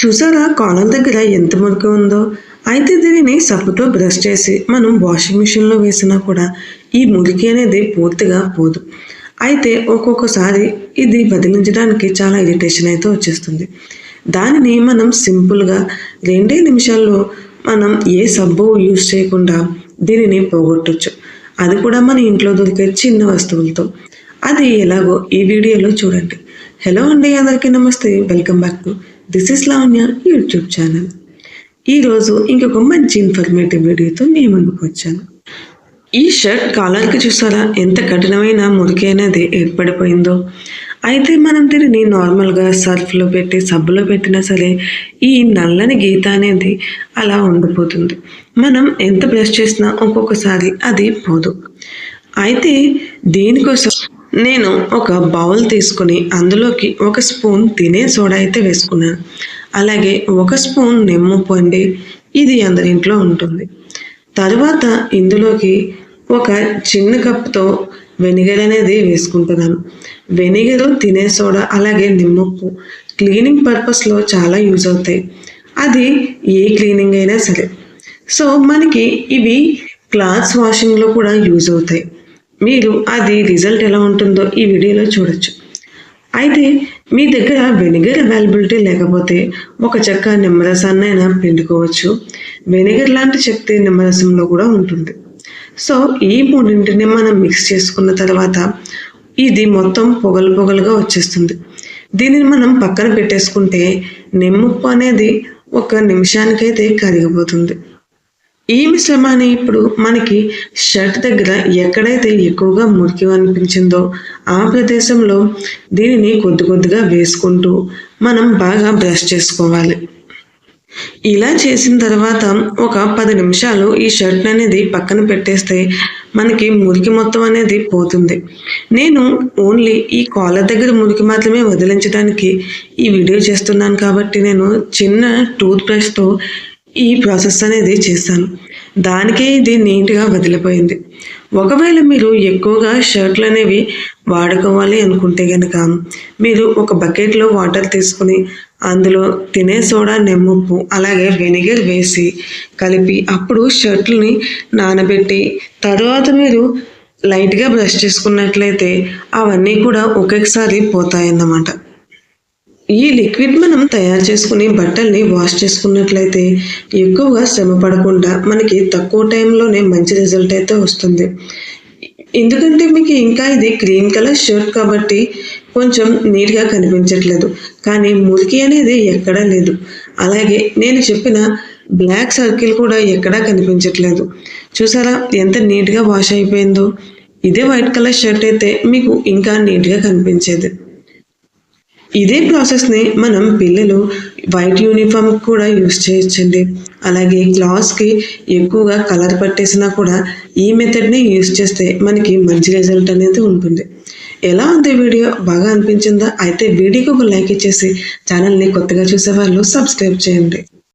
చూసారా? కాలర్ దగ్గర ఎంత మురికి ఉందో? అయితే దీనిని సబ్బుతో బ్రష్ చేసి మనం వాషింగ్ మిషన్లో వేసినా కూడా ఈ మురికి అనేది పూర్తిగా పోదు. అయితే ఒక్కొక్కసారి ఇది బదిలించడానికి చాలా ఇరిటేషన్ అయితే వచ్చేస్తుంది. దానిని మనం సింపుల్గా రెండే నిమిషాల్లో మనం ఏ సబ్బు యూజ్ చేయకుండా దీనిని పోగొట్టచ్చు. అది కూడా మన ఇంట్లో దొరికే చిన్న వస్తువులతో. అది ఎలాగో ఈ వీడియోలో చూడండి. హలో అండి అందరికీ నమస్తే. Welcome back to this is Lavanya YouTube channel ఈరోజు ఇంకొక మంచి ఇన్ఫర్మేటివ్ వీడియోతో మీ ముందుకు వచ్చాను. ఈ షర్ట్ కాలర్కి చూసారా? ఎంత కఠినమైన మురికైనది ఏర్పడిపోయిందో. అయితే మనం దీనిని నార్మల్గా సర్ఫ్లో పెట్టి సబ్బులో పెట్టినా సరే ఈ నల్లని గీత అనేది అలా ఉండిపోతుంది. మనం ఎంత బ్రష్ చేసినా ఒక్కొక్కసారి అది పోదు. అయితే దీనికోసం నేను ఒక బౌల్ తీసుకుని అందులోకి ఒక స్పూన్ తినే సోడా అయితే వేసుకున్నాను అలాగే ఒక స్పూన్ నిమ్మ పొండి ఇది అందరింట్లో ఉంటుంది. తర్వాత ఇందులోకి ఒక చిన్న కప్తో వెనిగర్ అనేది వేసుకుంటున్నాను. వెనిగర్ తినే సోడా అలాగే నిమ్మప్పు క్లీనింగ్ పర్పస్లో చాలా యూజ్ అవుతాయి. అది ఏ క్లీనింగ్ అయినా సరే. సో మనకి ఇవి క్లాత్స్ వాషింగ్లో కూడా యూజ్ అవుతాయి. మీరు అది రిజల్ట్ ఎలా ఉంటుందో ఈ వీడియోలో చూడొచ్చు. అయితే మీ దగ్గర వెనిగర్ అవైలబిలిటీ లేకపోతే ఒక చెక్క నిమ్మరసాన్నైనా పిండుకోవచ్చు. వెనిగర్ లాంటి శక్తి నిమ్మరసంలో కూడా ఉంటుంది. సో ఈ మూడింటిని మనం మిక్స్ చేసుకున్న తర్వాత ఇది మొత్తం పొగలు పొగలుగా వచ్చేస్తుంది. దీనిని మనం పక్కన పెట్టేసుకుంటే నిమ్మప్పు అనేది ఒక నిమిషానికైతే కరిగిపోతుంది. ఈ మిశ్రమాన్ని ఇప్పుడు మనకి షర్ట్ దగ్గర ఎక్కడైతే ఎక్కువగా మురికి అనిపించిందో ఆ ప్రదేశంలో దీనిని కొద్ది కొద్దిగా వేసుకుంటూ మనం బాగా బ్రష్ చేసుకోవాలి. ఇలా చేసిన తర్వాత ఒక పది నిమిషాలు ఈ షర్ట్ అనేది పక్కన పెట్టేస్తే మనకి మురికి మొత్తం అనేది పోతుంది. నేను ఓన్లీ ఈ కాలర్ దగ్గర మురికి మాత్రమే వదిలించడానికి ఈ వీడియో చేస్తున్నాను కాబట్టి నేను చిన్న టూత్ బ్రష్తో ఈ ప్రాసెస్ అనేది చేశాను దానికే ఇది నీట్గా వదిలిపోయింది. ఒకవేళ మీరు ఎక్కువగా షర్ట్లు అనేవి వాడుకోవాలి అనుకుంటే కనుక మీరు ఒక బకెట్లో వాటర్ తీసుకుని అందులో తినే సోడా నెమ్ముప్పు అలాగే వెనిగర్ వేసి కలిపి అప్పుడు షర్ట్లని నానబెట్టి తర్వాత మీరు లైట్గా బ్రష్ చేసుకున్నట్లయితే అవన్నీ కూడా ఒకేసారి పోతాయన్నమాట. ఈ లిక్విడ్ మనం తయారు చేసుకుని బట్టల్ని వాష్ చేసుకున్నట్లయితే ఎక్కువగా శ్రమ పడకుండా మనకి తక్కువ టైంలోనే మంచి రిజల్ట్ అయితే వస్తుంది. ఎందుకంటే మీకు ఇంకా ఇది గ్రీన్ కలర్ షర్ట్ కాబట్టి కొంచెం నీట్గా కనిపించట్లేదు. కానీ మురికి అనేది ఎక్కడా లేదు. అలాగే నేను చెప్పిన బ్లాక్ సర్కిల్ కూడా ఎక్కడా కనిపించట్లేదు. చూసారా ఎంత నీట్గా వాష్ అయిపోయిందో? ఇదే వైట్ కలర్ షర్ట్ అయితే మీకు ఇంకా నీట్గా కనిపించేది. ఇదే ప్రాసెస్ని మనం పిల్లలు వైట్ యూనిఫామ్ కూడా యూస్ చేయొచ్చండి. అలాగే క్లాత్స్కి ఎక్కువగా కలర్ పట్టేసినా కూడా ఈ మెథడ్ని యూస్ చేస్తే మనకి మంచి రిజల్ట్ అనేది ఉంటుంది. ఎలా ఉంది వీడియో? బాగా అనిపించిందా? అయితే వీడియోకి ఒక లైక్ ఇచ్చేసి ఛానల్ని కొత్తగా చూసే వాళ్ళు సబ్స్క్రైబ్ చేయండి.